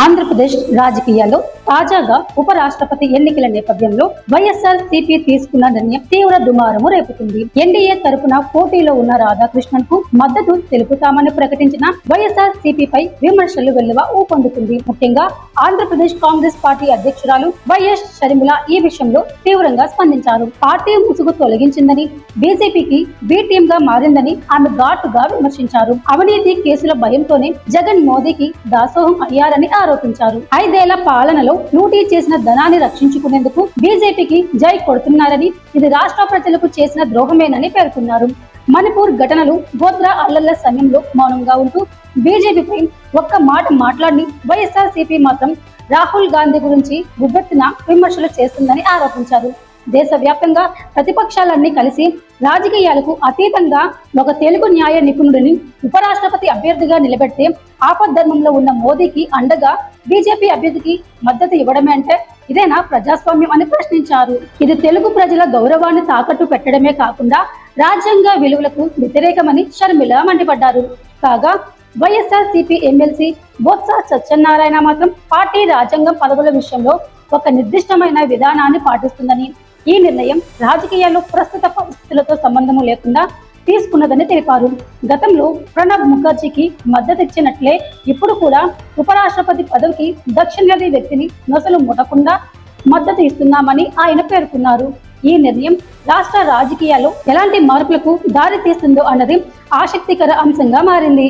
ఆంధ్రప్రదేశ్ రాజకీయాల్లో తాజాగా ఉపరాష్ట్రపతి ఎన్నికల నేపథ్యంలో వైఎస్ఆర్ సిపి తీసుకున్న నిర్ణయం తీవ్ర దుమారము రేపుతుంది. ఎన్డీఏ తరపున పోటీలో ఉన్న రాధాకృష్ణన్కు మద్దతు తెలుపుతామని ప్రకటించిన వైఎస్ఆర్ సిపిపై విమర్శలు వెల్లువ ఊపందుకుంది. ముఖ్యంగా ఆంధ్రప్రదేశ్ కాంగ్రెస్ పార్టీ అధ్యక్షురాలు వైఎస్ షర్మిల ఈ విషయంలో తీవ్రంగా స్పందించారు. పార్టీ ముసుగు తొలగించిందని బీజేపీకి బి గా మారిందని ఆమె ఘాటుగా విమర్శించారు. అవినీతి కేసుల భయంతోనే జగన్ మోదీకి దాసోహం అయ్యారని ఆరోపించారు. ఐదేళ్ళ పాలనలో లూటీ చేసిన ధనాన్ని రక్షించుకునేందుకు బీజేపీకి జై కొడుతున్నారని ఇది రాష్ట్ర ప్రజలకు చేసిన ద్రోహమేనని పేర్కొన్నారు. మణిపూర్ ఘటనలు గోత్రా అల్లర్ల సమయంలో మౌనంగా ఉంటూ బీజేపీపై ఒక్క మాట మాట్లాడి వైఎస్ఆర్ సిపి మాత్రం రాహుల్ గాంధీ గురించి గుబ్బెత్తిన విమర్శలు చేస్తుందని ఆరోపించారు. దేశవ్యాప్తంగా ప్రతిపక్షాలన్నీ కలిసి రాజకీయాలకు అతీతంగా ఒక తెలుగు న్యాయ నిపుణుడిని ఉపరాష్ట్రపతి అభ్యర్థిగా నిలబెడితే ఆపద్ధర్మంలో ఉన్న మోదీకి అండగా బీజేపీ అభ్యర్థికి మద్దతు ఇవ్వడమే అంటే ఇదేనా ప్రజాస్వామ్యం అని ప్రశ్నించారు. ఇది తెలుగు ప్రజల గౌరవాన్ని తాకట్టు పెట్టడమే కాకుండా రాజ్యాంగ విలువలకు వ్యతిరేకమని షర్మిల మండిపడ్డారు. కాగా YSR CP MLC Botsa Satyanarayana మాత్రం పార్టీ రాజ్యాంగం పదవుల విషయంలో ఒక నిర్దిష్టమైన విధానాన్ని పాటిస్తుందని ఈ నిర్ణయం రాజకీయాల్లో ప్రస్తుత పరిస్థితులతో సంబంధము లేకుండా తీసుకున్నదని తెలిపారు. గతంలో ప్రణబ్ ముఖర్జీకి మద్దతిచ్చినట్లే ఇప్పుడు కూడా ఉపరాష్ట్రపతి పదవికి దక్షిణాది వ్యక్తిని నొసలు ముట్టకుండా మద్దతు ఇస్తున్నామని ఆయన పేర్కొన్నారు. ఈ నిర్ణయం రాష్ట్ర రాజకీయాల్లో ఎలాంటి మార్పులకు దారి తీస్తుందో అన్నది ఆసక్తికర అంశంగా మారింది.